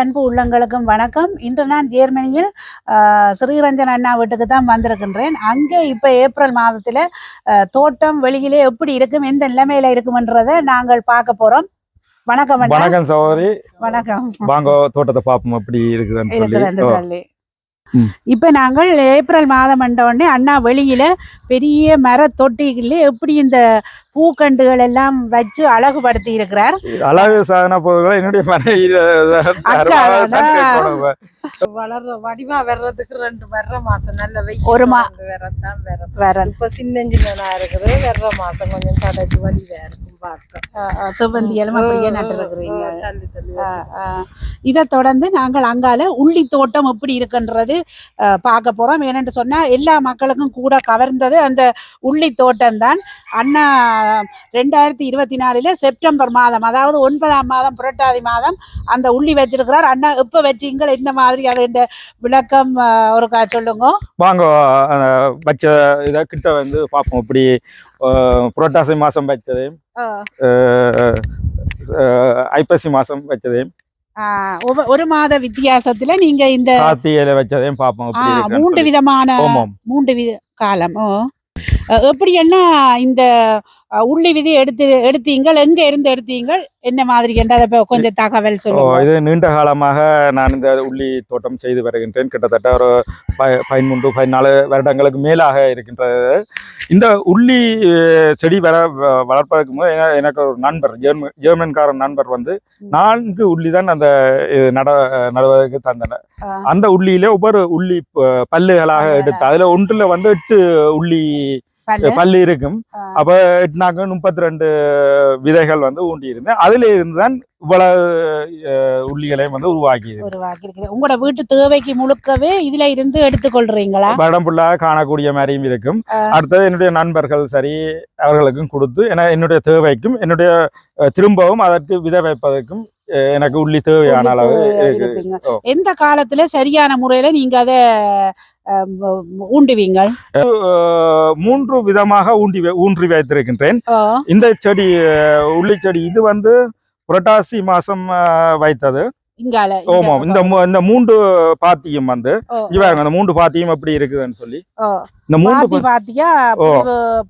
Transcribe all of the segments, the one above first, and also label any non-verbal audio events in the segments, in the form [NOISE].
அன்பு உள்ளங்களுக்கும் வணக்கம். இன்று நான் ஜெர்மனியில் ஸ்ரீரஞ்சன் அண்ணா வீட்டுக்கு தான் வந்திருக்கின்றேன். அங்கே இப்போ ஏப்ரல் மாதத்தில் தோட்டம் வெளியிலே எப்படி இருக்கும் எந்த நிலைமையில இருக்கும்ன்றதை நாங்கள் பார்க்க போறோம். வணக்கம் வணக்கம் சகோதரி. வணக்கம். வாங்க தோட்டத்தை பார்ப்போம் எப்படி இருக்குதுன்னு சொல்லி. இப்ப நாங்கள் ஏப்ரல் மாதம் வந்த உடனே அண்ணா வெளியில பெரிய மர தொட்டிகளே எப்படி இந்த பூக்கண்டுகள் எல்லாம் வச்சு அழகுபடுத்தி இருக்கிறார் அழகு சாதன பொருட்கள் என்னுடைய. வளர்ற வடிவா வர்றதுக்கு ரெண்டு வர்ற மாசம். நல்ல வெயில் ஒரு மா- வந்து வரத்தான் வரும் வேற இப்ப சின்ன இருக்குது. வர்ற மாசம் கொஞ்சம் கடைக்கு வடிவா இருக்கும் பார்க்க. சிவந்தி எல்லாம் அப்படியே நட்டு இருக்கிறீங்க? தள்ளி தள்ளி இதை தொடர்ந்து நாங்கள் அங்கால உள்ளி தோட்டம் எப்படி இருக்குன்றது பார்க்க போறோம். ஏனென்று சொன்னா எல்லா மக்களுக்கும் கூட கவர்ந்தது அந்த உள்ளி தோட்டம் தான் அண்ணா ரெண்டாயிரத்தி இருபத்தி நாலுல செப்டம்பர் மாதம் அதாவது ஒன்பதாம் மாதம் புரட்டாதி மாதம் அந்த உள்ளி வச்சிருக்கிறார். அண்ணா எப்ப வச்சீங்கள் என்ன மாதிரி அது இந்த விளக்கம் அஹ், ஒருக்கா சொல்லுங்க. வாங்க வச்ச இதை கிட்ட வந்து பார்ப்போம் இப்படி புரட்டாசி அஹ், அஹ், ஐப்பசி அஹ், ஒவ்வொ- ஒரு மாத வித்தியாசத்துல நீங்க இந்த கார்த்திகையில வச்சதையும் பார்ப்போம் மூன்று. விதமான மூன்று வித காலம். எப்படி என்ன இந்த உள்ளி விதி எடுத்து எடுத்தீங்கள் எங்க இருந்து எடுத்தீங்கள் என்ன மாதிரி என்று அதை ப- கொஞ்சம் தகவல் ஓ, சொல்லுங்க. இது நீண்ட காலமாக நான் இந்த உள்ளி தோட்டம் செய்து வருகின்றேன். கிட்டத்தட்ட ஒரு பதிமூன்று பதினாலு வருடங்களுக்கு மேலாக இருக்கின்றது. இந்த உள்ளி செடி வர வளர்ப்பதற்கு என- எனக்கு ஒரு நண்பர் ஜெர்மன் ஜெர்மன்காரன் நண்பர் வந்து நான்கு உள்ளி தான் அந்த நட நடுவதற்கு தந்தனர். அந்த உள்ளியிலே ஒவ்வொரு உள்ளி பல்லுகளாக. எடுத்து அதுல ஒன்றுல வந்து எட்டு உள்ளி பல்லு. இருக்கும். அப்ப எட்டுனாக்க முப்பத்தி ரெண்டு விதைகள் வந்து ஊண்டி இருந்தேன் அதுல இருந்து தான் இவ்வளவு உள்ளிகளையும் வந்து உருவாக்கியது. ஒரு வாக்கு இருக்குது உங்களோட வீட்டு தேவைக்கு முழுக்கவே இதுல இருந்து எடுத்துக்கொள்றீங்களா? படம் ஃபுல்லாக காணக்கூடிய மாதிரியும் இருக்கும். அடுத்தது என்னுடைய நண்பர்கள் சரி அவர்களுக்கும் கொடுத்து என என்னுடைய தேவைக்கும் என்னுடைய திரும்பவும் அதற்கு விதை வைப்பதற்கும் எனக்கு உள்ளி தேவையான அளவு. எந்த காலத்துல சரியான முறையில நீங்க அதை ஊண்டுவீங்க மூன்று விதமாக ஊண்டி ஊன்றி வைத்திருக்கின்றேன். இந்த செடி உள்ளி செடி இது வந்து புரட்டாசி மாசம் வைத்தது. ஓமாம் இந்த இந்த மூன்று பாத்தியும் வந்து அந்த மூன்று பாத்தியும் எப்படி இருக்குதுன்னு சொல்லி. இந்த மூன்று பாத்தி பாத்தியா.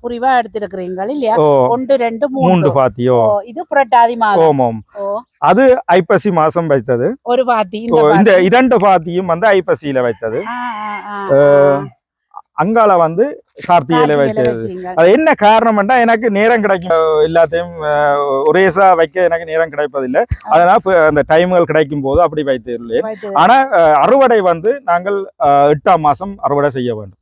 புரிவு எடுத்திருக்கிறீங்க இல்லையா? ஒன்று ரெண்டு மூன்று. பாத்தியோ இது புரட்டாதி மாதம். ஓமம் அது ஐப்பசி மாசம் வைத்தது. ஒரு பாத்தி இந்த. இரண்டு பாத்தியும் வந்து ஐப்பசியில வைத்தது. அங்கால வந்து கார்த்திகையில வச்சீங்க. அது என்ன காரணம்னா எனக்கு நேரம் கிடைக்கும் எல்லாத்தையும் ஒரேசா வைக்க எனக்கு நேரம் கிடைப்பதில்லை. அதனால அந்த டைம்கள் கிடைக்கும் போது அப்படி வைத்துள்ளேன் வைத்து ஆனா அறுவடை வந்து நாங்கள் எட்டாம் மாசம் அறுவடை செய்ய வேண்டும்.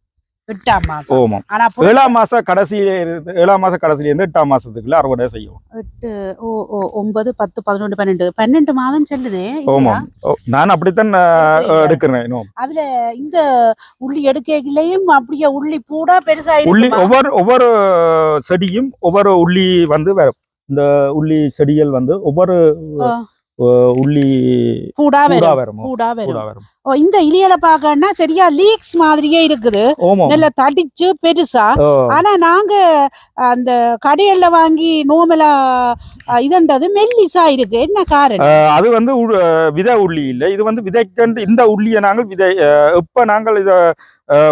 எட்டாம் மாசம் ஓமம் ஆனா ஏழாம் மாச கடைசியில இருந்து ஏழாம் மாச கடைசியில இருந்து எட்டாம் மாசத்துக்குள்ள அறுவடை செய்யும் எட்டு ஓ ஓ ஒன்பது பத்து பதினொன்று பன்னெண்டு பன்னெண்டு மாதம் செல்லுது? ஓமம் நான் அப்படித்தான். எடுக்கிறேன். அதுல இந்த உள்ளி எடுக்கையிலையும் அப்படியே உள்ளி பூடா பெருசா உள்ளி? ஒவ்வொரு ஒவ்வொரு செடியும் ஒவ்வொரு உள்ளி வந்து இந்த உள்ளி செடிகள் வந்து ஒவ்வொரு உள்ளி கூடா வரும் கூடா வரும். ஓ இந்த இலியல பாக்கன்னா சரியா லீக்ஸ் மாதிரியே இருக்குது. நல்ல தடிச்சு பெருசா. ஆனா நாங்க அந்த கடையில வாங்கி நோமலா இதன்றது மெல்லிசா இருக்கு. என்ன காரணம்? அது வந்து விதை உள்ளி இல்லை. இது வந்து விதைக்கண்டு இந்த உள்ளியை நாங்கள் விதை எப்ப நாங்கள் இத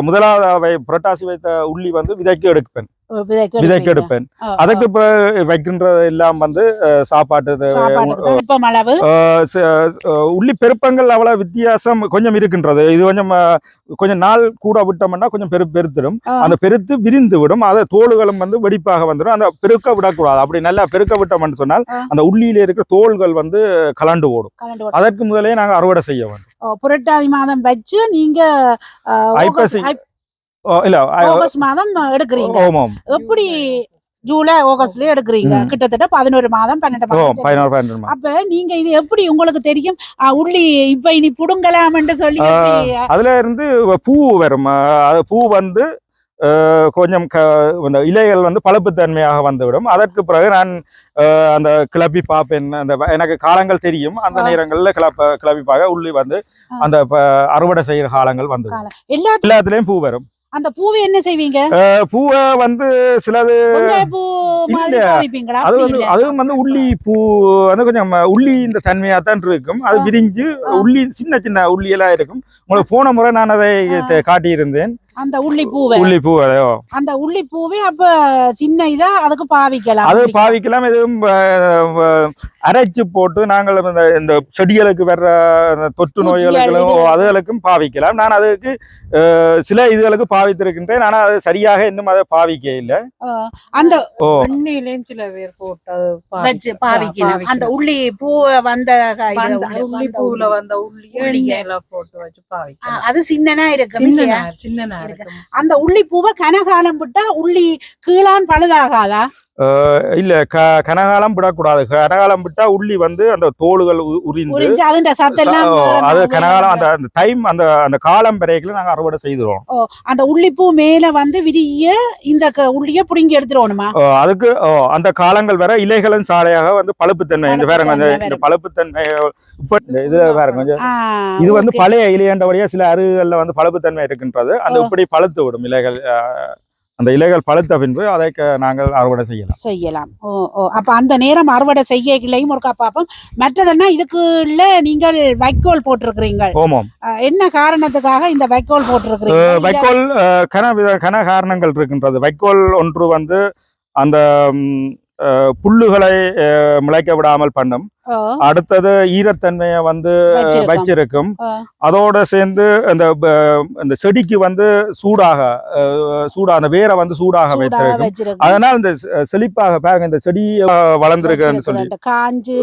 முதலாவது புரட்டாசி வைத்த உள்ளி வந்து விதைக்கு எடுப்பேன். விதைக்கு விதைக்கு எடுப்பீங்க. எடுப்பேன் ஓ, ஓ. அதுக்கு இப்ப வைக்கின்றது எல்லாம் வந்து சாப்பாட்டு உள்ளி பெருப்பங்கள் அவ்வளவு வித்தியாசம் கொஞ்சம் இருக்கின்றது இது கொஞ்சம் கொஞ்சம் நாள் கூட விட்டோம்னா கொஞ்சம் பெரு பெருத்திடும். அந்த பெருத்து விரிந்து விடும் அது தோள்களும் வந்து வெடிப்பாக வந்துடும் அந்த பெருக்க விடக்கூடாது அப்படி நல்லா பெருக்க விட்டோம்னு சொன்னால். அந்த உள்ளியில இருக்கிற தோள்கள் வந்து கலண்டு ஓடும். அதற்கு முதலே நாங்க அறுவடை செய்ய வேண்டும் புரட்டாதி மாதம் வச்சு நீங்க ஐப்பசி. இல்ல ஆகஸ்ட் மாதம் எடுக்கிறீங்க. எப்படி ஜூலை ஆகஸ்ட்ல எடுக்கிறீங்க. கிட்டத்தட்ட பதினோரு மாதம் பன்னெண்டு மாதம். அப்ப நீங்க இது எப்படி உங்களுக்கு தெரியும்? உள்ளி இப்ப இனி புடுங்கலாம்னு சொல்லி அதுல இருந்து பூ வரும். பூ வந்து கொஞ்சம் இந்த இலைகள் வந்து பழுப்புத்தன்மையாக வந்துவிடும். அதற்கு பிறகு நான் அந்த கிளப்பி பார்ப்பேன். அந்த எனக்கு காலங்கள் தெரியும். அந்த. நேரங்களில் கிளப்ப கிளப்பி பார்க்க உள்ளி வந்து. அந்த அறுவடை செய்கிற காலங்கள் வந்து எல்லாத்துலேயும் பூ வரும். அந்த பூவை என்ன செய்வீங்க? பூவை வந்து சிலது அது வந்து. அதுவும் வந்து உள்ளி பூ வந்து கொஞ்சம் உள்ளி இந்த தன்மையா தான் இருக்கும். அது. விரிஞ்சு. உள்ளி சின்ன சின்ன உள்ளி எல்லாம் இருக்கும். உங்களுக்கு போன முறை நான் அதை காட்டியிருந்தேன். அந்த உள்ளி பூவை உள்ளி பூ அதையோ அந்த உள்ளி பூவே அப்ப சின்ன இதா அதுக்கு பாவிக்கலாம். அது. பாவிக்கலாம் எதுவும் அரைச்சு போட்டு நாங்கள் இந்த இந்த செடிகளுக்கு வர்ற அந்த தொற்று நோய்களுக்கும் இது- அதுகளுக்கும் பாவிக்கலாம். நான் அதுக்கு சில இதுகளுக்கு பாவித்திருக்கின்றேன். ஆனால் அது சரியாக இன்னும் அதை பாவிக்க இல்லை. அந்த எண்ணெயிலேயும் சில பேர் போட்டு பாவிக்கலாம். அந்த. உள்ளி பூவை வந்த உள்ள- பூவுல. வந்த உள்ளி போட்டு வச்சு பாவிக்கலாம். அது சின்னனா இருக்கும் சின்ன இல்லையா? இருக்கு அந்த உள்ளி பூவை கனகாலம் விட்டா உள்ளி கீழான் பழுதாகாதா? இல்ல க கனகாலம் விடக்கூடாது கனகாலம் விட்டா உள்ளி வந்து அந்த தோலுகள் உ- உரிந்து உறிஞ்சு அதுண்ட சத்தெல்லாம் ஓ, வேற அது கனகாலம் அந்த அந்த டைம் அந்த அந்த காலம் வரைக்கும் நாங்க அறுவடை செய்துருவோம் ஓ, அந்த உள்ளிப்பூ மேல வந்து விரிய இந்த உள்ளிய புடுங்கி எடுத்துருவணுமா ஓ, அதுக்கு அந்த காலங்கள் வர இலைகளும் சாலையாக வந்து பழுப்புத்தன்மை இந்த இந்த பழுப்புத்தன்மை இந்த. பழுப்புத்தன்மை இப்ப இதுல பாருங்க கொஞ்சம் இது வந்து. பழைய இலையண்டபடியா சில அருகுகள்ல வந்து பழுப்புத்தன்மை இருக்கின்றது அந்த. இப்படி பழுத்து விடும் இலைகள் அந்த இலைகள் பழுத்த பின்பு அதை நாங்கள் அறுவடை செய்யலாம். செய்யலாம். ஓ ஓ அப்ப அந்த நேரம் அறுவடை செய்யலையும் ஒருக்கா பார்ப்போம் மற்றதுன்னா இதுக்குள்ள நீங்கள் வைக்கோல் போட்டிருக்கிறீங்க. ஓமம். என்ன காரணத்துக்காக இந்த வைக்கோல் போட்டிருக்கிறீங்க? வைக்கோல் கன வித கன காரணங்கள் இருக்கின்றது. வைக்கோல் ஒன்று வந்து அந்த புல்லுகளை முளைக்க விடாமல் பண்ணும் அடுத்தது ஈரத்தன்மையை வந்து வச்சிருக்கோம். அதோட சேர்ந்து அந்த அந்த செடிக்கு வந்து சூடாக சூடா அந்த வேரை வந்து சூடாக வைத்திருக்கும் அதனால இந்த செழிப்பாக பாருங்க இந்த செடி வளர்ந்திருக்குன்னு சொல்லி. காஞ்சு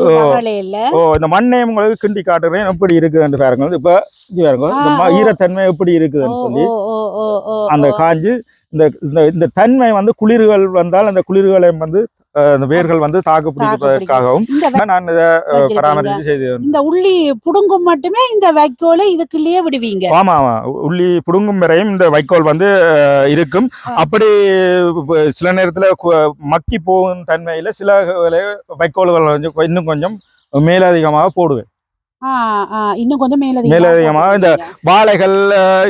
ஓ. இந்த மண்ணை உங்களுக்கு கிண்டி காட்டுறேன் எப்படி இருக்குதுன்னு பாருங்க இப்ப பாருங்க. ஈரத்தன்மை எப்படி இருக்குதுன்னு சொல்லி அந்த. காஞ்சு இந்த இந்த இந்த தன்மை வந்து குளிர்கள் வந்தால் அந்த குளிர்களை வந்து அந்த வேர்கள் வந்து தாக்கு பிடிப்பதற்காகவும் இந்த நான் இதை. பராமரித்து செய்து இந்த உள்ளி புடுங்கும் மட்டுமே இந்த வைக்கோலை இதுக்குள்ளேயே விடுவீங்க? ஆமா ஆமா. உள்ளி புடுங்கும் வரையும் இந்த வைக்கோல் வந்து இருக்கும். அப்படி சில நேரத்துல மக்கி போகும் தன்மையில சில வைக்கோல்கள் கொஞ்சம் இன்னும் கொஞ்சம் மேலதிகமாக போடுவேன். இன்னும் கொஞ்சம் மேலதிகமா மேலதிகமாக இந்த. வாழைகள்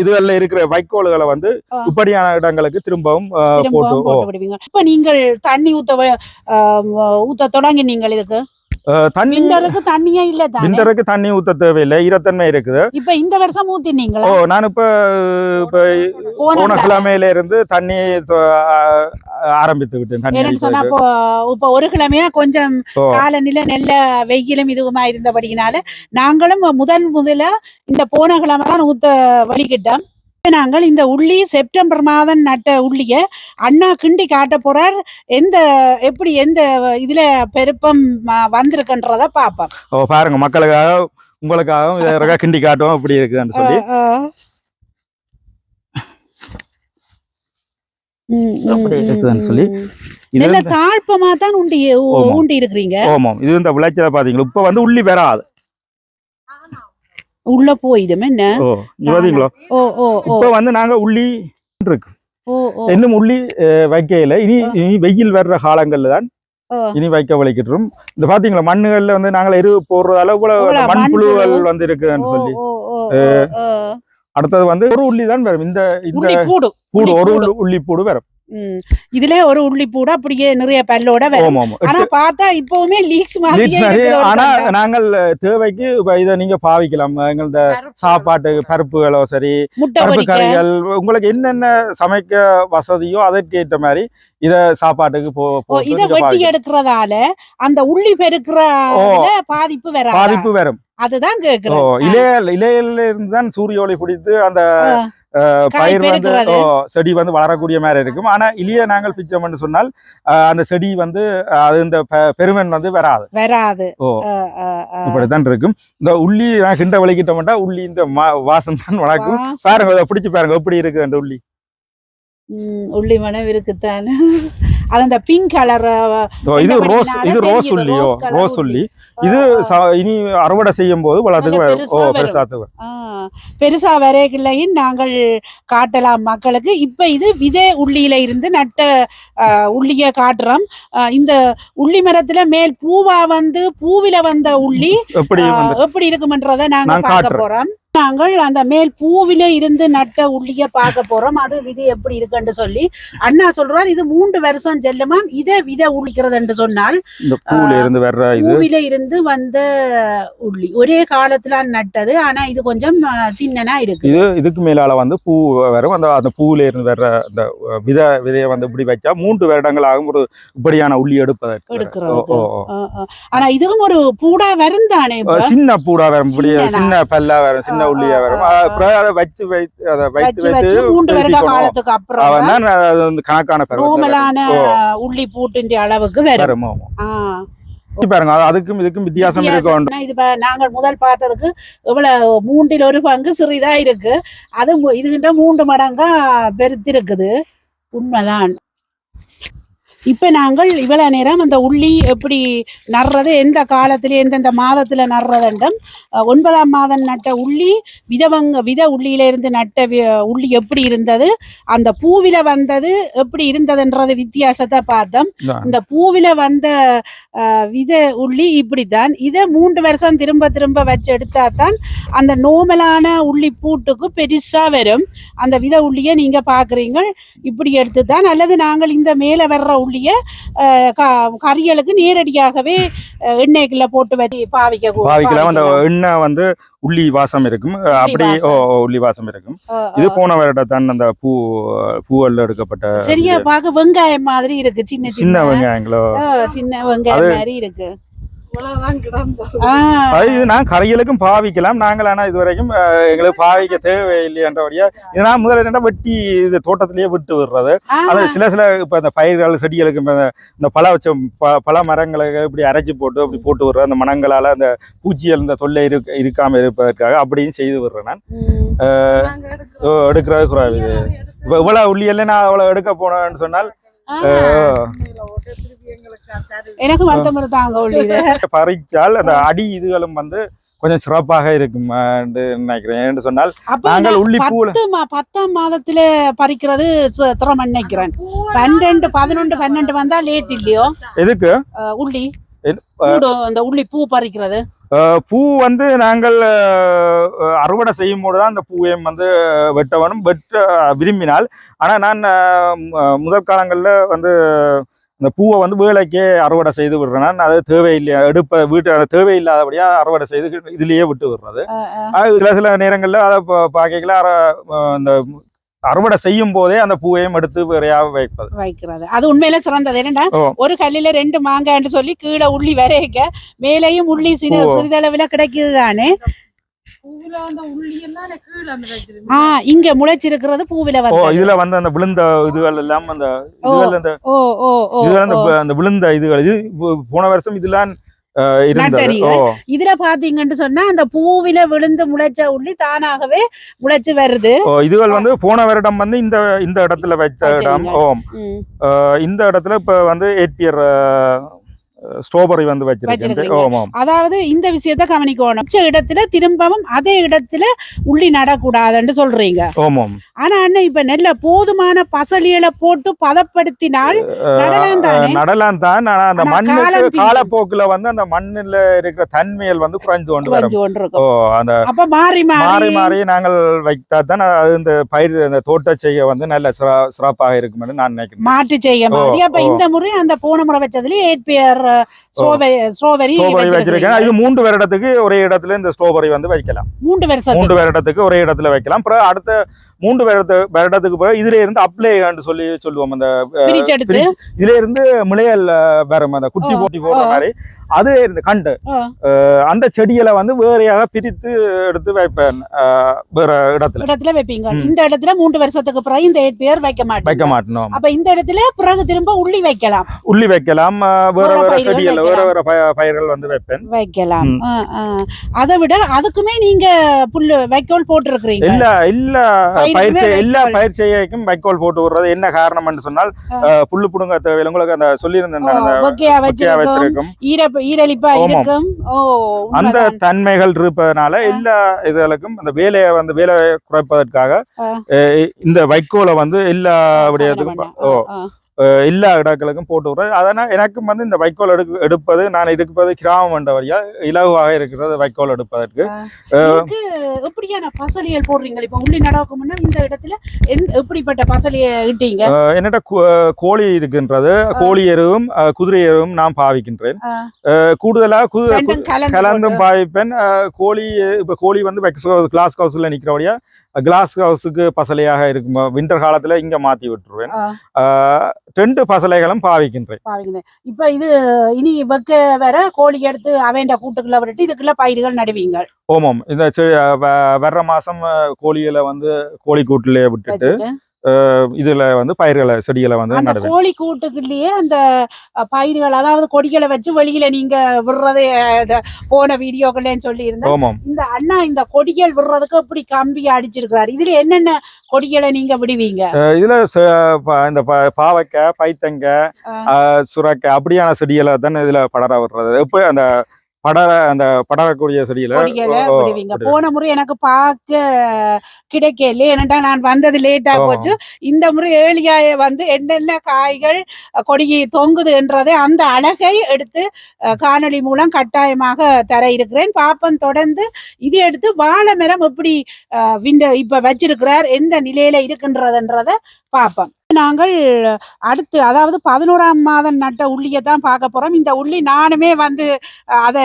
இதுகள்ல இருக்கிற வைக்கோல்களை வந்து. இப்படியான இடங்களுக்கு திரும்பவும் போட்டு விடுவீங்க இப்ப நீங்கள் தண்ணி ஊத்த ஊத்த தொடங்கி நீங்கள் இதுக்கு தண்ணி தண்ணியே இல்ல விண்டருக்கு தண்ணி ஊத்த தேவையில்லை ஈரத்தன்மை இருக்குது. இப்ப இந்த வருஷம் ஊத்தினீங்களா? ஓ நான் இப்ப இப்ப போன கிழமையில இருந்து தண்ணி ஆரம்பித்து விட்டேன் சொன்னா. இப்போ ஒரு கிழமையா கொஞ்சம். காலநிலை நல்ல வெயிலும் இதுவுமா இருந்தபடினால நாங்களும் முதன் முதல்ல இந்த போன கிழமை தான் ஊத்த வலிக்கிட்டோம் நாங்கள் இந்த உள்ளி செப்டம்பர் மாதம் நட்ட உள்ளிய அண்ணா கிண்டி காட்ட போறார். எந்த எப்படி எந்த இதுல பெருப்பம் வந்திருக்குன்றத பாப்போம் ஓ பாருங்க மக்களுக்காக உங்களுக்காகவும் கிண்டி காட்டுவோம். இப்படி இருக்குதுன்னு சொல்லி. அப்படி இருக்குதுன்னு சொல்லி. இந்த- தாழ்ப்பமா தான் உண்டி. ஊண்டி இருக்கிறீங்க ஓமாம். இது இந்த விளைச்சல பாத்தீங்களா இப்ப வந்து உள்ளி வராது உள்ள போயிடும் என்ன? ஓ இப்ப வந்து நாங்க உள்ளி இருக்கு. இன்னும் உள்ளி வைக்கையில. இனி இனி வெயில் வர்ற காலங்கள்ல தான். இனி வைக்க வலிக்கிட்டுரும் இந்த பாத்தீங்களா மண்ணுகள்ல வந்து நாங்கள் எரு போடுறதால கூட இவ்வளவு மண்புழுகள் மண்புழு. வந்து இருக்குதுன்னு ஓ, சொல்லி. அடுத்தது வந்து ஒரு உள்ளி தான் வரும். இந்த இந்த பூடு ஒரு. உள்ளி- பூடு வரும். இதுல ஒரு உள்ளி பூடு அப்படியே நிறைய பல்லோட வரும் ஆனா பார்த்தா இப்பவுமே லீக்ஸ் ஒரு ஆனா. நாங்கள் தேவைக்கு இதை நீங்க பாவிக்கலாம். எங்களது சாப்பாட்டு பருப்புகளோ சரி முட்டை பருப்பு கறிகள் உங்களுக்கு என்னென்ன சமைக்க வசதியோ அதற்கு ஏற்ற மாதிரி இத சாப்பாட்டுக்கு இத வெட்டி. எடுக்கிறதால அந்த உள்ளி பெருக்கிற பாதிப்பு வராது? பாதிப்பு வரும். அதுதான் ஓ கேக்குறேன். இலைய இலையில இருந்து தான் சூரிய ஒளி பிடித்து அந்த பயிர் வந்து செடி வந்து வளரக்கூடிய மாதிரி இருக்கும். ஆனா இலைய நாங்கள் பிச்சோம்னு சொன்னால் அந்த செடி வந்து அது இந்த பெருமன் வந்து வராது. வராது. ஓ. இப்படித்தான் இருக்கும். இந்த உள்ளி நான் கிண்ட வலிக்கிட்டோம்னா உள்ளி இந்த வாசம் தான் வாசம். பாருங்க பிடிச்சு பாருங்க எப்படி இருக்கு அந்த உள்ளி? உள்ளி மனம் இருக்குத்தானே. அது அந்த பிங்க் கலர் இது ரோஸ் இது ரோஸ் உள்ளியோ ரோஸ் உள்ளி. இது இனி அறுவடை செய்யும் போது. ஓ பெருசா வரைகளையும் நாங்கள் காட்டலாம் மக்களுக்கு. இப்ப இது விதை உள்ளியில இருந்து நட்ட உள்ளிய காட்டுறோம். இந்த உள்ளி மரத்துல மேல் பூவா வந்து பூவில வந்த உள்ளி எப்படி எப்படி இருக்கும்ன்றத நாங்க பார்க்க. போறோம். நாங்கள் அந்த மேல் பூவில இருந்து நட்ட உள்ளிய பார்க்க போறோம். அது விதை எப்படி இருக்குன்னு சொல்லி அண்ணா சொல்றார் இது மூன்று வருஷம் செல்லுமாம் இதை விதை உளிக்கிறது என்று சொன்னால் பூவில இருந்து வந்த உள்ளி. ஒரே காலத்துல நட்டது ஆனா இது கொஞ்சம் சின்னனா இருக்கு இது இதுக்கு மேலால வந்து பூ வரும். அந்த அந்த பூவில இருந்து வர்ற அந்த விதை விதையை வந்து இப்படி வச்சா மூன்று வருடங்கள் ஆகும் ஒரு இப்படியான உள்ளி எடுப்பதற்கு. அஹ். ஆனா இதுவும் ஒரு பூடா வருந்தானே இப்ப. சின்ன பூடா வரும்? சின்ன பல்லா வரும். சின்ன ஆ, உள்ளியா வரும் வச்சு வைத்து அதை வைத்து வைத்து வருட. காலத்துக்கு அப்புறம் தான் அது வந்து கணக்கான. ஓ, உள்ளி பூட்டின்ற அளவுக்கு வரும். பாருங்க அது அதுக்கும் இதுக்கும் வித்தியாசம் இருக்கும் இது நாங்கள் முதல் பார்த்ததுக்கு இவ்வளவு மூன்றில் ஒரு பங்கு சிறிதா இருக்கு. அது இதுகிட்ட மூன்று மடங்கா பெருத்து இருக்குது உண்மைதான். இப்ப நாங்கள் இவ்வளவு நேரம் அந்த உள்ளி எப்படி நடுறது எந்த காலத்துல எந்தெந்த மாதத்துல நடுறதுண்டும் ஒன்பதாம் மாதம் நட்ட உள்ளி விதவங்க வித உள்ளியில இருந்து நட்ட வி- உள்ளி எப்படி இருந்தது அந்த பூவில வந்தது எப்படி இருந்ததுன்றது வித்தியாசத்தை பார்த்தோம். இந்த பூவில வந்த வித உள்ளி இப்படித்தான். இதை மூன்று வருஷம் திரும்ப திரும்ப வச்சு எடுத்தா தான் அந்த நோமலான உள்ளி பூட்டுக்கு பெருசா வரும். அந்த வித உள்ளியை நீங்க பாக்குறீங்க இப்படி எடுத்து தான் அல்லது நாங்கள் இந்த மேல வர்ற உள்ளிய க- கறிகளுக்கு நேரடியாகவே எண்ணெய்க்குள்ள போட்டு வச்சு பாவிக்க பாவிக்கலாம். அந்த. எண்ணெய் வந்து உள்ளி வாசம் இருக்கும். அப்படி உள்ளி வாசம் இருக்கும். இது போன வருடத்தான் அந்த பூ பூவல்ல எடுக்கப்பட்ட சரியா பார்க்க வெங்காயம் மாதிரி இருக்கு. சின்ன சின்ன வெங்காயங்களோ? சின்ன வெங்காயம் மாதிரி இருக்கு. இது நான் கரைகளுக்கும் பாவிக்கலாம். நாங்கள் ஆனா இது வரைக்கும் எங்களுக்கு பாவிக்க தேவையில்லைன்றபடியா இது நான் முதல்ல என்னன்னா வெட்டி இது தோட்டத்திலேயே விட்டு விடுறது. ஆஹ். அது சில சில இப்ப இந்த பயிர்கள் செடிகளுக்கு இந்த- பழ வச்ச ப- பழ மரங்களுக்கு இப்படி அரைச்சி போட்டு அப்படி போட்டு விடுறேன் அந்த மனங்களால அந்த பூச்சிகள் இந்த தொல்லை இருக்க இருக்காம இருப்பதற்காக அப்படியும் செய்து விடுறேன் நான். எடுக்கிறது குறைவு. இப்ப இவ்வளவு உள்ளியெல்லாம் நான் அவ்வளவு எடுக்க போனேன்னு சொன்னால் எனக்கு வருத்தம் தாங்க உள்ளது பறிச்சால் அந்த அடி இதுகளும் வந்து கொஞ்சம் சிறப்பாக இருக்கும் நினைக்கிறேன் என்று சொன்னால் நாங்கள் உள்ளி பூல பத்தாம் மாதத்துல பறிக்கிறது திறமை நினைக்கிறேன். பன்னெண்டு பதினொன்று பன்னெண்டு வந்தா லேட் இல்லையோ? எதுக்கு? உள்ளி. அந்த உள்ளி பூ பறிக்கிறது. பூ வந்து நாங்கள் அறுவடை செய்யும் போது தான் அந்த பூவையும் வந்து வெட்ட வேணும். வெட்ட விரும்பினால். ஆனால் நான் முதல் காலங்களில் வந்து இந்த பூவை வந்து வேலைக்கே அறுவடை செய்து விடுறேன். நான் அது தேவையில்லை எடுப்ப வீட்டு அது தேவையில்லாதபடியா அறுவடை செய்து இதுலயே விட்டு விடுறது. சில சில நேரங்களில் அதை பார்க்கல இந்த அறுவடை செய்யும் போதே அந்த பூவையும் எடுத்து வேறையாக வைப்பது வைக்கிறது அது உண்மையில சிறந்தது என்னடா. ஒரு கல்லில ரெண்டு மாங்காய்னு சொல்லி கீழே உள்ளி வரைக்க மேலேயும் உள்ளி சிறு. சிறிதளவுல கிடைக்குது தானே பூவுல அந்த உள்ளி எல்லாம் எனக்கு கீழே மிதக்குது. ஆஹ் இங்க முளைச்சிருக்கிறது பூவில ஓ வந்து இதுல வந்து அந்த விழுந்த இதுகள் எல்லாம் அந்த இதுகள் விழுந்த இதுகள் இது போன வருஷம் இதெல்லாம் இதுல பாத்தீங்கன்னு சொன்னா அந்த பூவில விழுந்து முளைச்ச உள்ளி தானாகவே முளைச்சு வருது. இதுகள் வந்து போன வருடம் வந்து இந்த இந்த இடத்துல வைத்த இடம். ஓம் இந்த இடத்துல இப்ப வந்து ஏபியர் ஸ்ட்ராபெரி வந்து வச்சிருக்கேன். அதாவது இந்த விஷயத்த கவனிக்கணும். வச்ச இடத்துல திரும்பவும் அதே இடத்துல உள்ளி நடக்கூடாதுன்னு சொல்றீங்க. ஓமாம் ஆனா அண்ணன் இப்ப நெல்ல போதுமான பசலியலை போட்டு பதப்படுத்தினால் நடலாம் தானே? ஆனா அந்த பின்னும். காலப்போக்குல வந்து அந்த மண்ணுல இருக்கிற தன்மைகள் வந்து குறைஞ்சு கொண்டு ஓ இருக்கும் அந்த அப்ப மாறி மாறி மாறி நாங்கள் வைத்தா தான் அது இந்த பயிர் இந்த தோட்ட செய்ய வந்து நல்ல சிறா- சிறப்பாக இருக்கும்னு நான் நினைக்கிறேன். மாற்றி செய்ய மாதிரி அப்ப. இந்த முறை அந்த போன முறை வச்சதுல ஏற்பியர் ஸ்ட்ராபெரி வச்சிருக்கேன். இது மூன்று வருடத்துக்கு ஒரே இடத்துல இந்த ஸ்ட்ராபெரி வந்து வைக்கலாம். மூன்று வருஷத்துக்கு? மூன்று வருடத்துக்கு ஒரே இடத்துல வைக்கலாம். அப்புறம் அடுத்த மூன்று வருடத்து வருடத்துக்கு பிறகு இதுல இருந்து அப்ளேன்னு சொல்லி சொல்லுவோம் அந்த பிரி- இதுல இருந்து மிளையல் வரும். அந்த குட்டி போட்டி போடுற. மாதிரி. அது இருந்து கண்டு. அந்த செடிகளை வந்து வேறையாக பிரித்து எடுத்து வைப்பேன். வேற இடத்துல. இடத்துல வைப்பீங்க. இந்த இடத்துல மூன்று வருஷத்துக்கு பிறகு இந்த ஏற்பியர் வைக்க மாட்டீங்க. வைக்க மாட்டோம் அப்ப இந்த இடத்துல பிறகு திரும்ப உள்ளி வைக்கலாம். உள்ளி வைக்கலாம். வேற வேற செடிகள் வேற. வேற பய- பயிர்கள் வந்து வைப்பேன். வைக்கலாம். அதை விட அதுக்குமே நீங்க புல்லு வைக்கோல் போட்டிருக்கிறீங்க. இல்ல இல்ல. பயிற்சி எல்லா. பயிற்சியைக்கும் வைக்கோல் போட்டு விடுறது என்ன காரணம்னு சொன்னால் புல்லு புடுங்க தேவையில்லை உங்களுக்கு அந்த ஈர ஈரலிப்பா. இருக்கும். அந்த. தன்மைகள் இருப்பதனால எல்லா இதுகளுக்கும் அந்த வேலையை வந்து வேலை குறைப்பதற்காக இந்த வைக்கோலை வந்து எல்லா விடயத்துக்கும். ஓ. எல்லா இடங்களுக்கும் போட்டு விடுறது. அதனால் எனக்கும் வந்து இந்த வைக்கோல் எடுக்க எடுப்பது நான் எடுப்பது கிராமம் என்ற வழியா இலகுவாக இருக்கிறது வைக்கோல் எடுப்பதற்கு. எப்படியான பசலியல் போடுறீங்க இப்ப உள்ளி நடவுக்கு முன்ன இந்த இடத்துல எப்படிப்பட்ட பசலியை இட்டீங்க? என்னட்ட கோழி இருக்கின்றது. கோழி எருவும் குதிரை எருவும் நான் பாவிக்கின்றேன். ஆ. அஹ் கூடுதலா கு- கு- ரெண்டும் கலந்து கலந்தும் பாவிப்பேன். கோழி இப்ப கோழி வந்து கிளாஸ் ஹவுஸ்ல நிக்கிறபடியா கிளாஸ் ஹவுஸுக்கு பசலையாக இருக்கும் வின்டர் காலத்துல இங்க மாத்தி விட்டுருவேன். ரெண்டு பசலைகளும் பாவிக்கின்றேன். இப்ப இது இனி வைக்க வேற கோழி எடுத்து அவேண்ட கூட்டுக்குள்ள விட்டுட்டு இதுக்குள்ள பயிர்கள் நடுவீங்க ஓமம். இந்த வர்ற மாசம் கோழிகளை வந்து கோழி கூட்டிலே விட்டுட்டு இதுல வந்து பயிர்களை செடிகளை வந்து அந்த கோழி கூட்டுக்குள்ளேயே அந்த பயிர்கள் அதாவது கொடிகளை வச்சு வெளியில நீங்க விடுறது போன வீடியோக்கள்லயும் சொல்லி இருந்தேன் இந்த அண்ணா இந்த கொடிகள் விடுறதுக்கு இப்படி கம்பி அடிச்சிருக்காரு இதுல என்னென்ன கொடிகளை நீங்க விடுவீங்க? இதுல இந்த பாவக்காய் பைத்தங்க சுரக்காய் அப்படியான செடிகளை தான் இதுல படர விடுறது. இப்ப அந்த படர அந்த படரக்கூடிய செடியில. போன முறை எனக்கு பார்க்க கிடைக்கல. ஏன்னா நான் வந்தது லேட்டா. போச்சு. இந்த முறை ஏழியாய வந்து என்னென்ன காய்கள் கொடி தொங்குது என்றதை அந்த அழகை எடுத்து காணொளி மூலம் கட்டாயமாக தர இருக்கிறேன். பாப்பன் தொடர்ந்து இது எடுத்து வாழை மரம் எப்படி அஹ், விண்ட இப்ப வச்சிருக்கிறார் எந்த நிலையில இருக்கின்றதுன்றத பார்ப்போம் நாங்கள் அடுத்து அதாவது பதினோராம் மாதம் நட்ட உள்ளியை தான் பார்க்க போறோம். இந்த உள்ளி நானுமே வந்து அதை.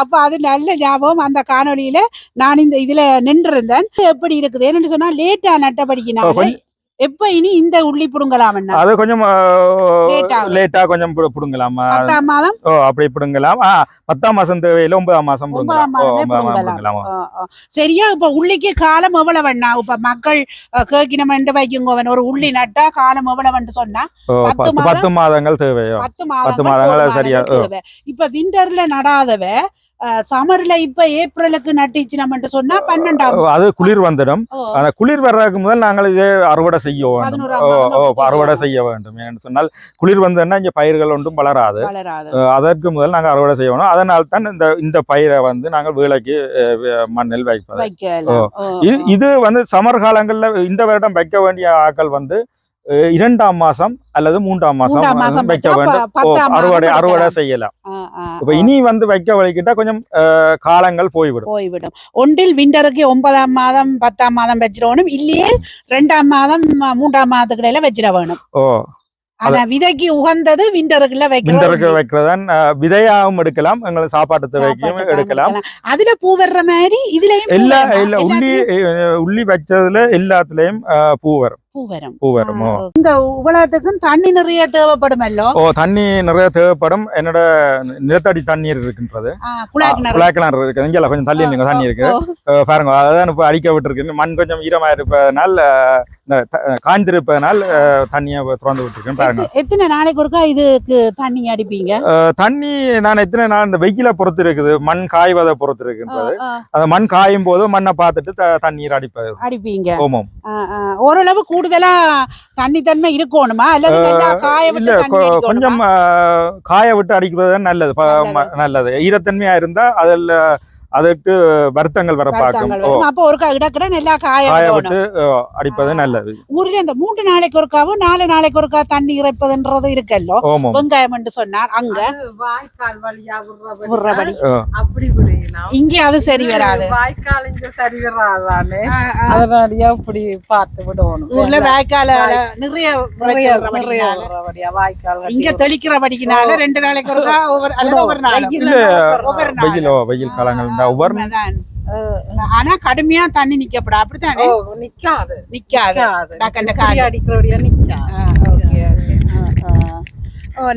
அப்ப அது நல்ல ஞாபகம். அந்த காணொளியில நான் இந்த இதுல நின்றிருந்தேன். எப்படி இருக்குது? என்னன்னு சொன்னா லேட்டா நட்டபடிக்கினால கொஞ்சம் எப்ப இனி இந்த உள்ளி புடுங்கலாம் அது கொஞ்சம். லேட்டா கொஞ்சம் புடு- புடுங்கலாமா? பத்தாம் மாதம்? ஓ அப்படி புடுங்கலாம். பத்தாம் மாசம் தேவையில்ல ஒன்பதாம் மாசம் புடுங்கலாம். சரியா இப்ப உள்ளிக்கு காலம் எவ்வளவு வேணா இப்ப மக்கள் கேட்கணும் வைக்குங்கவன் ஒரு உள்ளி நட்டா காலம் எவ்வளவு சொன்னா பத்து மாதங்கள் தேவையோ? பத்து மாதங்கள் சரியா. இப்ப விண்டர்ல நடாதவ சமர்ல இப்ப ஏப்ரலுக்கு நட்டிச்சினம்னு சொன்னா பன்னெண்டாம் அது குளிர் வந்துடும். அந்த குளிர் வர்றதுக்கு முதல் நாங்கள் இதே அறுவடை செய்ய வேண்டும். அறுவடை. செய்ய வேண்டும். ஏன்னு சொன்னால் குளிர் வந்ததுன்னா இங்க பயிர்கள் ஒன்றும் வளராது. அதற்கு முதல் நாங்கள் அறுவடை செய்யணும் அதனால் தான் இந்த இந்த பயிரை வந்து நாங்கள் வேலைக்கு மண்ணில் வைப்பது. இது வந்து சமர் காலங்கள்ல இந்த வருடம் வைக்க வேண்டிய ஆட்கள் வந்து இரண்டாம் மாசம் அல்லது மூன்றாம் மாசம் வைக்க வேண்டும். அறுவடை அறுவடை. செய்யலாம். இப்ப. இனி வந்து வைக்க வழிக்கிட்டா கொஞ்சம் காலங்கள் போய்விடும். போய்விடும். ஒன்றில் விண்டருக்கு ஒன்பதாம் மாதம் பத்தாம் மாதம் வச்சிடணும். இல்லையே ரெண்டாம் மாதம் மூன்றாம் மாதத்துக்குள்ள வச்சிட வேணும். ஓ ஆனா விதைக்கு உகந்தது விண்டருக்குள்ள விண்டருக்கு வைக்கிறோம் வைக்கிறதான் அஹ், விதையாகவும் எடுக்கலாம் எங்களுக்கு சாப்பாட்டு தேவைக்கும் எடுக்கலாம். அதுல பூ வர்ற மாதிரி இதுலயும் பூ எல்லா? இல்ல உள்ளி உள்ளி வச்சதுல எல்லாத்துலயும் பூ வரும். பூ வரும் பூ வரும் ஓ. இந்த உலகத்துக்கும் தண்ணி நிறைய தேவைப்படுமல்லோ ஓ தண்ணி நிறைய தேவைப்படும். என்னோட நிலத்தடி தண்ணீர் இருக்கின்றது. குழாய்க்கிணறு இருக்கு. இங்கே கொஞ்சம் தள்ளி நிங்க தண்ணி இருக்கு. பாருங்க அதான் இப்போ அடிக்க விட்டுருக்கு. மண் கொஞ்சம் ஈரமா இருப்பதனால் காய்ந்திருப்பதனால் தண்ணியை திறந்து விட்டுருக்கேன். பாருங்க. எத்த- எத்தனை நாளைக்கு ஒருக்கா இதுக்கு தண்ணி அடிப்பீங்க? தண்ணி நான் எத்தனை நாள் இந்த வெயில பொறுத்து இருக்குது. மண் காய்வதை பொறுத்து இருக்கின்றது. அந்த மண் காயும் போது மண்ணை பார்த்துட்டு தண்ணீர் அடிப்பது. அடிப்பீங்க. ஓமம். ஆ, ஆ. கூடுதலா தண்ணி தன்மை இருக்கணுமா? அல்லது நல்லா காய விட்டு? கொஞ்சம் காய விட்டு அடிக்கிறது நல்லது. நல்லது. ஈரத்தன்மையா இருந்தா அதில் அதற்கு வருத்தங்கள் வர பார்க்கும். அப்போ ஒருக்கா இடக்கிட நல்லா காய காய விட்டு அடிப்பது. நல்லது. ஊர்ல இந்த மூன்று நாளைக்கு ஒருக்காவும் நாலு நாளைக்கு ஒருக்கா தண்ணி இறைப்பதுன்றது இருக்கல்லோ? வெங்காயம் என்று சொன்னார். அங்க வாய்க்கால் வழியா விடுறபடி. அப்படி இங்கே அது சரி வராது. வாய்க்கால் இங்க சரி வராதானே? அதனாலயா இப்படி பார்த்து விடணும். ஊர்ல வாய்க்கால நிறைய நிறைய வாய்க்கால் இங்க தெளிக்கிற படிக்கினால ரெண்டு நாளைக்கு ஒருக்கா ஒவ்வொரு அல்லது ஒவ்வொரு வெயில் வெயில் காலங்கள் இருந்தா ஒவ்வொரு. ஆனா கடுமையா தண்ணி நிக்கப்படா அப்படித்தானே? நிக்காது. நிக்காது. அடிக்கிறபடியா நிக்காது.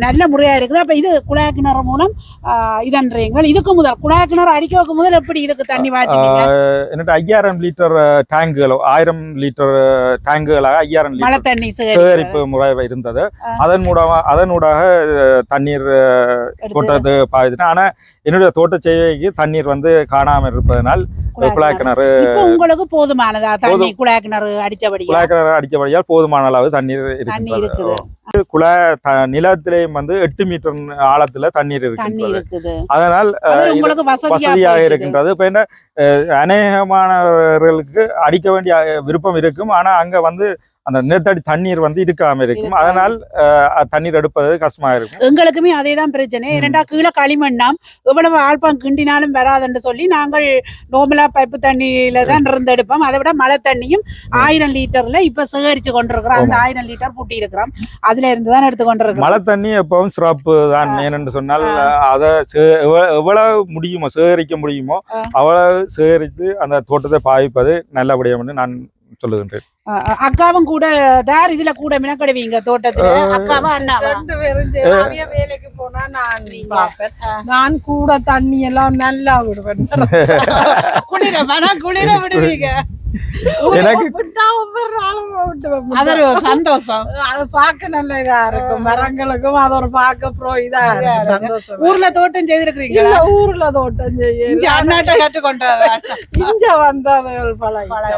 நல்ல முறையா இருக்குது. அப்ப இது குழாய் கிணறு மூலம் ஆ, இதன்றீங்க இதுக்கு முதல் குழாய் கிணறு அடிக்க வைக்கும் முதல் எப்படி இதுக்கு தண்ணி வாச்சுவீங்க அஹ், என்னட்டு ஐயாயிரம் லிட்டர் டேங்குகளோ ஆயிரம் லிட்டர் டேங்குகளாக ஐயாயிரம் லிட்டர் தண்ணி சேகரிப்பு. முறை இருந்தது. அதன் மூலமா அதனூடாக தண்ணீர் கொட்டது பாயுதுன்னா ஆனா என்னுடைய தோட்ட செய்கைக்கு தண்ணீர் வந்து காணாமல் இருப்பதனால் குழாய் கிணறு. உங்களுக்கு போதுமானதா? தண்ணி குழாய் கிணறு அடிச்சபடியா? குழாய் கிணறு அடிக்கபடியால் போதுமான அளவு தண்ணீர் இருக்குது. குழாய் நிலத்து ஆழத்திலேயும் வந்து எட்டு மீட்டர் ஆழத்துல தண்ணீர் இருக்குது. அதனால் வசதியாக. இருக்கின்றது. இப்ப என்ன அநேகமானவர்களுக்கு அடிக்க வேண்டிய விருப்பம் இருக்கும். ஆனா அங்க வந்து அந்த நிலத்தடி தண்ணீர் வந்து இருக்காம. இருக்கும். அதனால் தண்ணீர் எடுப்பது கஷ்டமா இருக்கும். எங்களுக்குமே அதேதான் பிரச்சனை. ம். இரண்டா கீழே களிமண்ணாம். எவ்வளவு ஆழ்பம் கிண்டினாலும் வராதுன்னு சொல்லி நாங்கள் நோமலா பைப்பு தண்ணியில தான் இருந்து எடுப்போம். அதை விட மழை தண்ணியும் ஆயிரம் லிட்டர்ல இப்ப சேகரிச்சு கொண்டிருக்கிறோம். அந்த ஆயிரம் லிட்டர் பூட்டி இருக்கிறோம் அதுல இருந்து தான் எடுத்து கொண்டிருக்கிறோம். மழை தண்ணி எப்பவும் சிறப்பு தான். ஏனென்று சொன்னால். அதை எவ்வளவு முடியுமோ சேகரிக்க முடியுமோ. அவ்வளவு சேகரித்து அந்த தோட்டத்தை பாவிப்பது நல்லபடியம் என்று நான் சொல்லுகின்றேன். அக்காவும் கூட தார் இதுல கூட மினக்கடுவீங்க தோட்டத்துல. அக்காவா அண்ணாவா ரெண்டு பேரும் வேலைக்கு போனா நான் பார்ப்பேன். நான் கூட தண்ணி எல்லாம் நல்லா விடுவேன். [LAUGHS] குளிர மன குளிர விடுவீங்க. எனக்கு அது ஒரு சந்தோஷம். அது பார்க்க நல்ல இதா இருக்கும். மரங்களுக்கும் அது ஒரு பார்க்க ப்ரோ இதா சந்தோஷம் ஊர்ல தோட்டம் செய்திருக்கிறீங்களா? இல்ல ஊர்ல தோட்டம் செய்ய இங்க அண்ணாட்ட கற்றுக்கொண்டு [LAUGHS] இங்க வந்து அதுகள்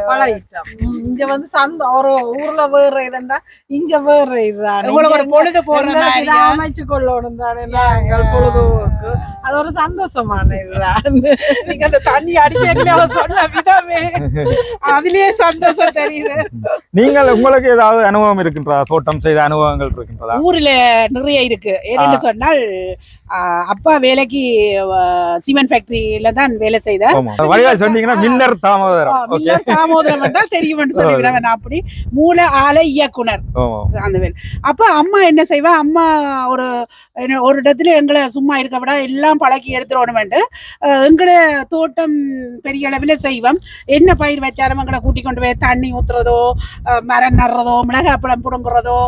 பழகிட்டோம். இங்க வந்து சந்த ஒரு ஊர்ல வேற இதுண்டா இங்க வேற இதுதான். உங்களுக்கு ஒரு பொழுது போற எங்களுக்கு இதை மாதிரியா? அமைச்சு கொள்ளணும் தானே நாங்கள் பொழுதுபோக்கு. அது ஒரு சந்தோஷமான இதுதான். [LAUGHS] நீங்க அந்த தண்ணி அடிக்கடி அவ சொன்ன விதமே. [LAUGHS] அதுலயே சந்தோஷம் தெரியுது. நீங்கள் உங்களுக்கு ஏதாவது அனுபவம் இருக்கின்றதா? தோட்டம் செய்த அனுபவங்கள் இருக்கின்றதா? ஊர்ல நிறைய இருக்கு. ஏன்னு சொன்னால் அப்பா வேலைக்கு சிமெண்ட் ஃபேக்டரியில தான் வேலை செய்தார் ஆமா. வழியா சொன்னீங்கன்னா மின்னர் தாமோதரம். மில்லர் தாமோதரம் என்றால் தெரியும்னு நான் அப்படி. மூல ஆலை இயக்குனர் அந்த வேலை. அப்ப அம்மா என்ன செய்வா? அம்மா ஒரு ஒரு இடத்துல எங்களை சும்மா இருக்க விட எல்லாம் பழக்கி எடுத்துடணுமெண்டு எங்களை தோட்டம் பெரிய அளவில் செய்வோம். என்ன பயிர் வச்சாலும் எங்களை கூட்டி கொண்டு போய் தண்ணி ஊற்றுறதோ மரம் நடுறதோ மிளகாப்பழம் பிடுங்குறதோ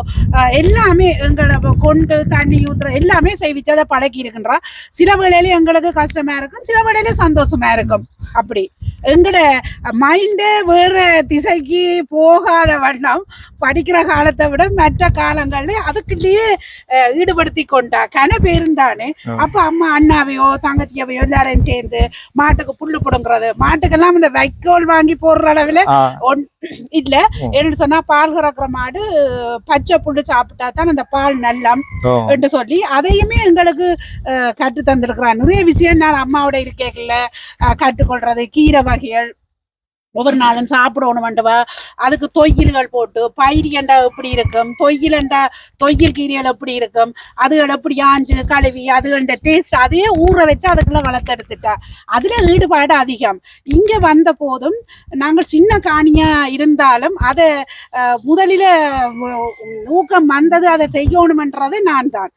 எல்லாமே எங்களை கொண்டு தண்ணி ஊற்றுற எல்லாமே செய்விச்சு அதை பழக்கி இருக்கின்றா சில வேளையில எங்களுக்கு கஷ்டமா இருக்கும் சில வேளையில சந்தோஷமா இருக்கும். அப்படி. எங்களோட மைண்டே வேறு திசைக்கு போகாத வண்ணம் படிக்கிற காலத்தை விட மற்ற காலங்களில் அதுக்குள்ளேயே ஈடுபடுத்தி கொண்டு கன பேருந்தானே. அப்ப அம்மா அண்ணாவையோ தங்கச்சியவையோ எல்லாரையும் சேர்ந்து மாட்டுக்கு புல்லு பிடுங்குறது மாட்டுக்கெல்லாம் இந்த வைக்கோல் வாங்கி போடுற அளவுல இல்ல ஓ. என்னன்னு சொன்னா பால் கறக்குற மாடு பச்சை புல்லு சாப்பிட்டா தான் அந்த பால் நல்லம். என்று சொல்லி அதையுமே எங்களுக்கு கற்று தந்திருக்கிறான் நிறைய விஷயம் நான் அம்மாவோட இருக்கேக்கல கற்றுக்கொள்றது கீரை வகைகள் ஒவ்வொரு நாளும் சாப்பிடணும் வேண்டுவா அதுக்கு தொய்யல்கள் போட்டு பயிரியண்டா எப்படி இருக்கும்? தொய்யலண்டா தொய்யல் கீரைகள் எப்படி இருக்கும்? அதுகள் எப்படி ஆஞ்சு கழுவி அதுகள டேஸ்ட் அதையே ஊற வச்சு அதுக்குள்ள வளர்த்தெடுத்துட்டா அதுல ஈடுபாடு அதிகம். இங்க வந்த போதும் நாங்கள் சின்ன காணியா இருந்தாலும் அதை முதலில ஊக்கம் வந்தது அதை செய்யணும்ன்றது நான் தான்.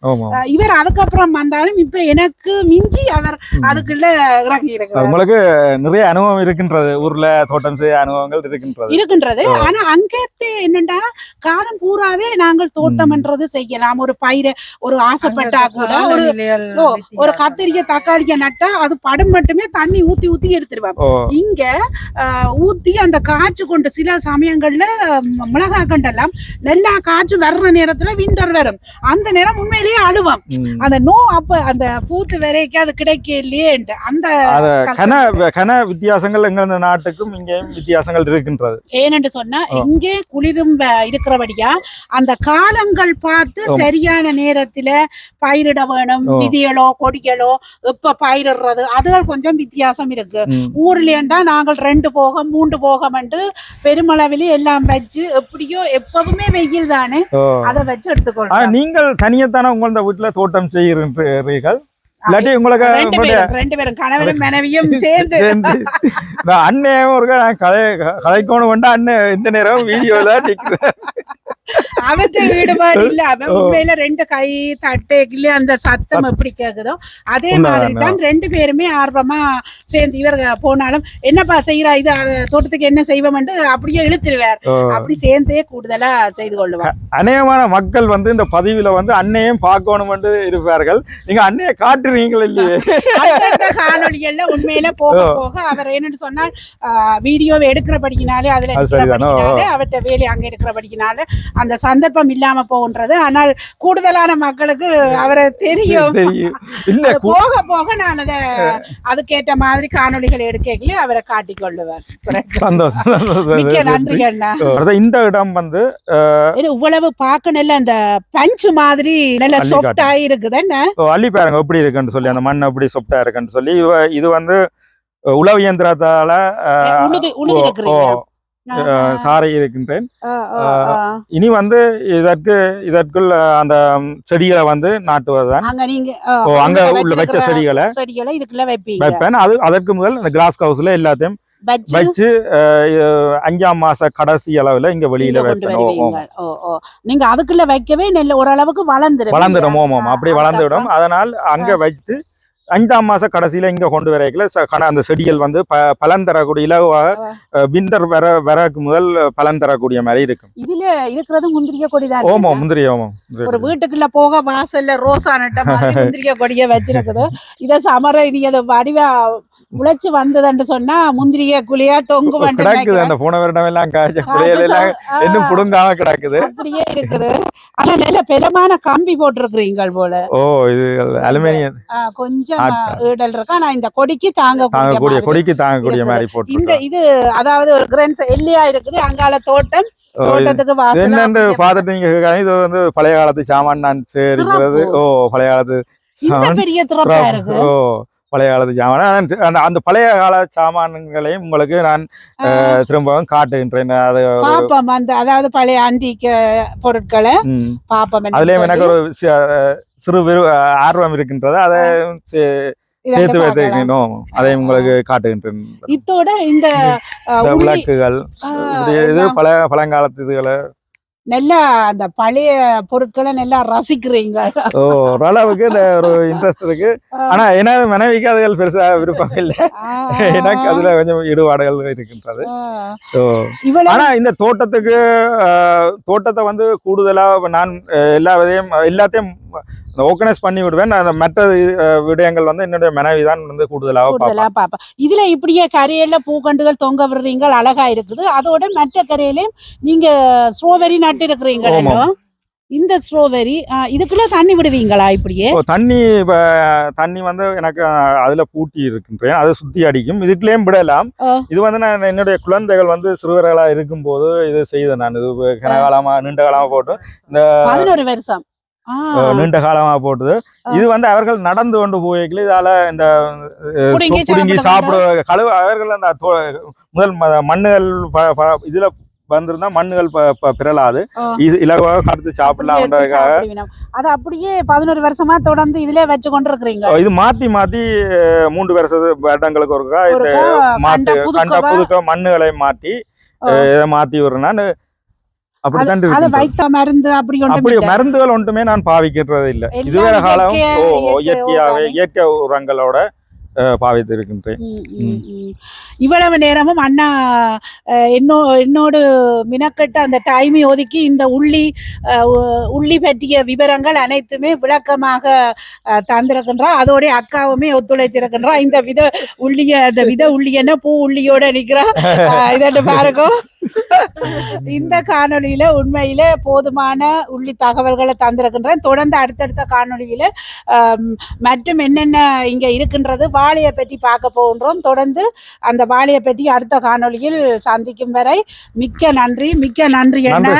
இவர் அதுக்கப்புறம் வந்தாலும் இப்ப எனக்கு மிஞ்சி அவர் அதுக்குள்ள இறங்கி இருக்கிறார் உங்களுக்கு நிறைய அனுபவம் இருக்கின்றது ஊர்ல தோட்டம் செய்த அனுபவங்கள் இருக்கின்றது. இருக்கின்றது. ஆனா அங்கத்தே என்னண்டா காலம் பூராவே நாங்கள் தோட்டம்ன்றது செய்யலாம். ஒரு பயிரை ஒரு ஆசைப்பட்டா கூட ஒரு ஒரு கத்திரிக்க தக்காளிக்க நட்டா அது படம் மட்டுமே தண்ணி ஊத்தி ஊத்தி எடுத்துருவாங்க இங்க ஊத்தி அந்த காய்ச்சி கொண்டு சில சமயங்கள்ல ம- மிளகாய் கண்டெல்லாம் நல்லா காய்ச்சி வர்ற நேரத்துல விண்டர் வரும். அந்த நேரம் உண்மையிலேயே அழுவோம். அந்த நோ அப்ப அந்த பூத்து வரைக்கும் அது கிடைக்க இல்லையேன்ட்டு அந்த கன. கன வித்தியாசங்கள் எங்க நாட்டுக்கும் இங்கேயும் வித்தியாசங்கள் இருக்கின்றது ஏனென்று சொன்னா. இங்கே குளிரும் இருக்கிறபடியா அந்த காலங்கள் பார்த்து. சரியான நேரத்துல பயிரிட வேணும். விதிகளோ கொடிகளோ எப்ப பயிரிடுறது அதுகள் கொஞ்சம் வித்தியாசம் இருக்கு. ஊர்லண்டா நாங்கள் ரெண்டு போகம் மூன்று போகம் பெருமளவிலே எல்லாம் வச்சு எப்படியோ எப்பவுமே வெயில் தானே. அதை வச்சு ஆனா எடுத்துக்கொள்றோம் நீங்கள் தனியத்தானே உங்களோட வீட்டுல தோட்டம் செய்கிறீர்கள் இல்லாட்டி உங்களுக்கு ரெண்டு பேரும் கணவனும் மனைவியும் சேர்ந்து. அண்ணன் ஒரு கதை கதைக்கணும் வேண்டாம் அண்ணன் இந்த நேரம் வீடியோல அவற்றை ஈடுபாடு இல்ல. அவன். உண்மையில ரெண்டு கை தட்டைக்குள்ள அந்த சத்தம் எப்படி கேக்குதோ அதே மாதிரி தான் ரெண்டு பேருமே ஆர்வமா சேர்ந்து இவர் போனாலும் என்னப்பா செய்யறா இது? தோட்டத்துக்கு என்ன செய்வோம்னு அப்படியே இழுத்துருவார். அப்படி சேர்ந்தே கூடுதலா செய்து கொள்ளுவார். அநேகமான மக்கள் வந்து இந்த பதிவுல வந்து அன்னையும் பார்க்கணும் இருப்பார்கள். நீங்க அன்னைய காட்டுறீங்கள் இல்லையே? காணொளிகள்ல உண்மையில போக போக அவர் என்னன்னு சொன்னால் வீடியோவை எடுக்கிறபடினாலே அதுல அவர்கிட்ட வேலை அங்க இருக்கிறபடினால அந்த சந்தர்ப்பம் இல்லாம போகின்றது ஆனால் கூடுதலான மக்களுக்கு அவரை தெரியும். இல்ல போக போக நான் அதை அதுக்கேற்ற மாதிரி காணொளிகள் எடுக்கல அவரை காட்டிக் கொள்ளுவேன் சந்தோஷம் மிக்க சந்தோஷம். நன்றி அண்ணா. இந்த இடம் வந்து இவ்வளவு பார்க்க நல்ல அந்த பஞ்சு மாதிரி நல்ல சாஃப்ட் ஆகி இருக்குது என்ன அள்ளி பாருங்க எப்படி இருக்குன்னு சொல்லி அந்த மண் எப்படி சொப்டா இருக்குன்னு சொல்லி இவ- இது வந்து உழவு இயந்திரத்தால சாறை இருக்கின்றேன். இனி வந்து இதற்கு இதற்குள் அந்த செடிகளை வந்து நாட்டுவதுதான். அங்க உள்ள வச்ச செடிகளை வைப்பேன். அது அதற்கு முதல் அந்த கிளாஸ் ஹவுஸ்ல எல்லாத்தையும் வச்சு அஞ்சாம் மாச கடைசி அளவுல இங்க வெளியில ஓ நீங்க அதுக்குள்ள வைக்கவே நெல் ஓரளவுக்கு வளர்ந்துரும். வளர்ந்துடும் ஓமம் அப்படி வளர்ந்துடும் அதனால் அங்க வைத்து அஞ்சாம் மாச கடைசியில இங்க கொண்டு வரைக்கல. அந்த செடிகள் வந்து பலன் தரக்கூடிய இலவாக விண்டர் வர வரக்கு முதல் பலன் தரக்கூடிய மாதிரி இருக்கும். இதுல இருக்கிறது முந்திரிக்க கொடிதான் ஓமம் முந்திரி ஓமம் ஒரு வீட்டுக்குள்ள போக வாசல்ல ரோசா நட்ட [LAUGHS] முந்திரிக்க கொடிய வச்சிருக்குது. இத சமர இனி அதை வடிவா முளைச்சு வந்ததுன்னு சொன்னா முந்திரிய குழியா தொங்கு கிடக்குது அந்த போன வருடம் எல்லாம் காய்ச்ச குளியல் எல்லாம் இன்னும் புடுங்காம கிடக்குது. அப்படியே இருக்குது. ஆனா நல்ல பெலமான கம்பி போட்டிருக்கிறீங்க போல. ஓ இது அலுமினியம். கொஞ்சம். ஈடல் இருக்கு. ஆனா இந்த கொடிக்கு தாங்க தாங்கக்கூடிய கொடிக்கு தாங்கக்கூடிய. மாதிரி இந்த போட்டு இது அதாவது ஒரு கிரன்ஸ் எல்லையா இருக்குது. அங்கால தோட்டம். என்னன்னு நீங்க இது வந்து பழைய காலத்து சாமான் நான் இருக்கிறது. ஓ பழைய காலத்து இந்த பெரிய திறப்பா. இருக்கு. ஓ பழைய காலத்து சாமான். அந்த அந்த பழைய கால சாமான்களையும் உங்களுக்கு நான் திரும்பவும் காட்டுகின்றேன். அது பாப்போம் அந்த அதாவது பழைய ஆன்டிக் பொருட்களை. பாப்போம் அதுலயும் எனக்கு ஒரு சிறு விரு ஆர்வம் இருக்கின்றது. அதை சேர்த்து. வைத்திருக்கணும் அதையும் உங்களுக்கு காட்டுகின்றேன். இத்தோட இந்த விளக்குகள் இது பழைய பழங்காலத்து இதுகளை நல்லா அந்த பழைய பொருட்களை நல்லா ரசிக்கிறீங்க. ஓ ஓரளவுக்கு இந்த ஒரு இன்ட்ரெஸ்ட் இருக்கு. ஆனா எனது மனைவிக்கு அதுகள் பெருசா விருப்பம் இல்லை எனக்கு அதுல கொஞ்சம் ஈடுபாடுகள் இருக்கின்றது. ஆனா இந்த தோட்டத்துக்கு தோட்டத்தை வந்து கூடுதலா நான் எல்லா விதையும் எல்லாத்தையும் ஆர்கனைஸ் பண்ணி விடுவேன். அந்த மற்ற விடயங்கள் வந்து என்னுடைய மனைவி தான் வந்து கூடுதலாக பார்ப்பேன் கூடுதலா பாப்பா இதுல இப்படியே கரையில பூக்கண்டுகள் தொங்க விடுறீங்க அழகா இருக்குது. அதோட மற்ற கரையிலயும் நீங்க ஸ்ட்ராபெரி நட்டு இருக்கிறீங்க. இந்த ஸ்ட்ராபெரி இதுக்குள்ள தண்ணி விடுவீங்களா இப்படியே? இப்போ தண்ணி இப்ப தண்ணி வந்து எனக்கு அதுல பூட்டி இருக்கின்றேன். அதை சுத்தி அடிக்கும். இதுக்குள்ளேயும் விடலாம். இது வந்து நான் என்னுடைய குழந்தைகள் வந்து சிறுவர்களா இருக்கும்போது இது செய்தேன் நான். இது கனகாலமா நீண்ட காலமா போட்டு. இந்த பதினோரு வருஷம். நீண்ட காலமா போட்டது. இது வந்து அவர்கள் நடந்து கொண்டு போய்க்கல இதால இந்த புடுங்கி சாப்பிட கழுவு அவர்கள் அந்த முதல் மண்ணுகள் இதுல வந்திருந்தா மண்ணுகள் பிறலாது. இது இலகுவாக கடுத்து சாப்பிடலாம்ன்றதுக்காக. அது அப்படியே பதினோரு வருஷமா தொடர்ந்து இதுல வச்சு கொண்டு இருக்கிறீங்க இது மாத்தி மாத்தி மூன்று வருஷ வருடங்களுக்கு ஒருக்கா இந்த ஒருக்கா மாத்து கண்ட புதுக்க மண்ணுகளை மாத்தி இதை மாத்தி விடுறேன். அப்படித்தான் அது இருக்கின்றது. வைத்த மருந்து அப்படி அப்படி. மருந்துகள் ஒன்றுமே நான் பாவிக்கிறது இல்லை இதுவரை காலம் இயற்கையாவே. இயற்கை உரங்களோட அஹ், பாவித்து இருக்கின்றேன். ம், ம், ம். இவ்வளவு நேரமும் அண்ணா என்னோ என்னோடு மினக்கட்டு அந்த டைமை ஒதுக்கி இந்த உள்ளி உள்ளி பற்றிய விவரங்கள் அனைத்துமே விளக்கமாக அஹ், தந்திருக்கின்றா. அதோட அக்காவுமே ஒத்துழைச்சிருக்கின்றா. இந்த வித உள்ளிய அந்த வித உள்ளியன்னா பூ உள்ளியோட நிக்கிறா. அஹ், இதட்டு பாருங்க. இந்த காணொளியில உண்மையில போதுமான உள்ளி தகவல்களை தந்திருக்கின்றேன். தொடர்ந்து அடுத்தடுத்த காணொளியில அம், மற்றும் என்னென்ன இங்க இருக்கின்றது வாழையை பற்றி பார்க்க போகின்றோம். தொடர்ந்து அந்த வாழையை பற்றி அடுத்த காணொளியில் சந்திக்கும் வரை மிக்க நன்றி மிக்க நன்றி என்ன